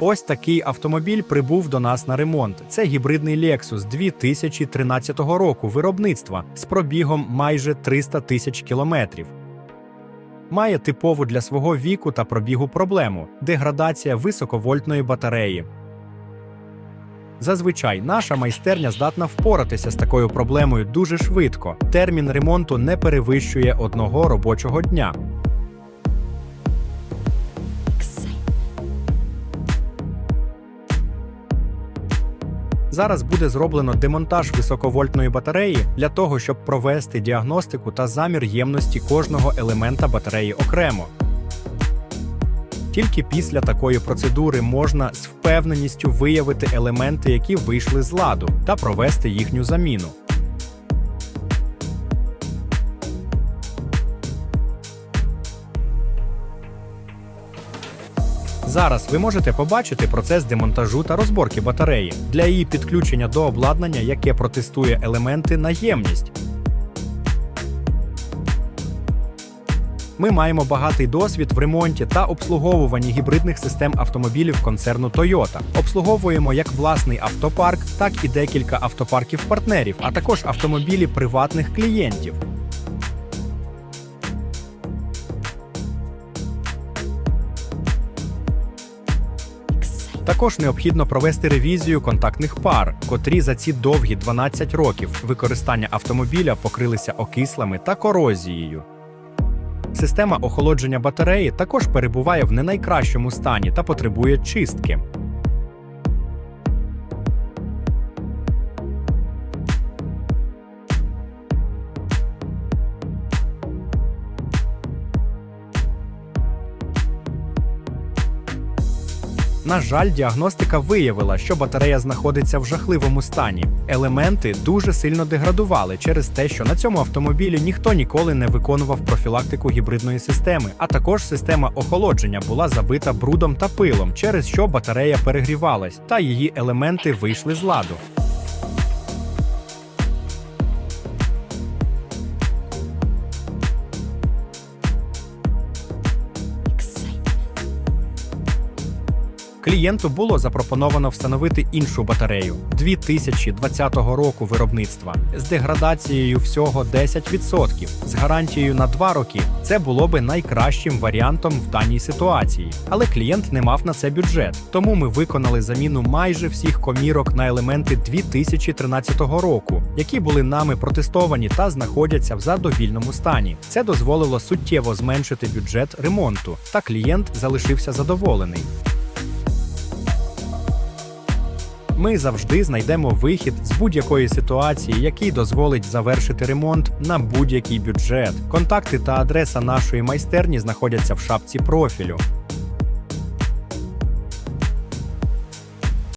Ось такий автомобіль прибув до нас на ремонт. Це гібридний Lexus 2013 року виробництва з пробігом майже 300 тисяч кілометрів. Має типову для свого віку та пробігу проблему деградація високовольтної батареї. Зазвичай наша майстерня здатна впоратися з такою проблемою дуже швидко. Термін ремонту не перевищує одного робочого дня. Зараз буде зроблено демонтаж високовольтної батареї для того, щоб провести діагностику та замір ємності кожного елемента батареї окремо. Тільки після такої процедури можна з впевненістю виявити елементи, які вийшли з ладу, та провести їхню заміну. Зараз ви можете побачити процес демонтажу та розборки батареї для її підключення до обладнання, яке протестує елементи на ємність. Ми маємо багатий досвід в ремонті та обслуговуванні гібридних систем автомобілів концерну Toyota. Обслуговуємо як власний автопарк, так і декілька автопарків партнерів, а також автомобілі приватних клієнтів. Також необхідно провести ревізію контактних пар, котрі за ці довгі 12 років використання автомобіля покрилися окислами та корозією. Система охолодження батареї також перебуває в не найкращому стані та потребує чистки. На жаль, діагностика виявила, що батарея знаходиться в жахливому стані. Елементи дуже сильно деградували через те, що на цьому автомобілі ніхто ніколи не виконував профілактику гібридної системи, а також система охолодження була забита брудом та пилом, через що батарея перегрівалась, та її елементи вийшли з ладу. Клієнту було запропоновано встановити іншу батарею 2020 року виробництва з деградацією всього 10%, з гарантією на 2 роки. Це було би найкращим варіантом в даній ситуації. Але клієнт не мав на це бюджет, тому ми виконали заміну майже всіх комірок на елементи 2013 року, які були нами протестовані та знаходяться в задовільному стані. Це дозволило суттєво зменшити бюджет ремонту, та клієнт залишився задоволений. Ми завжди знайдемо вихід з будь-якої ситуації, який дозволить завершити ремонт на будь-який бюджет. Контакти та адреса нашої майстерні знаходяться в шапці профілю.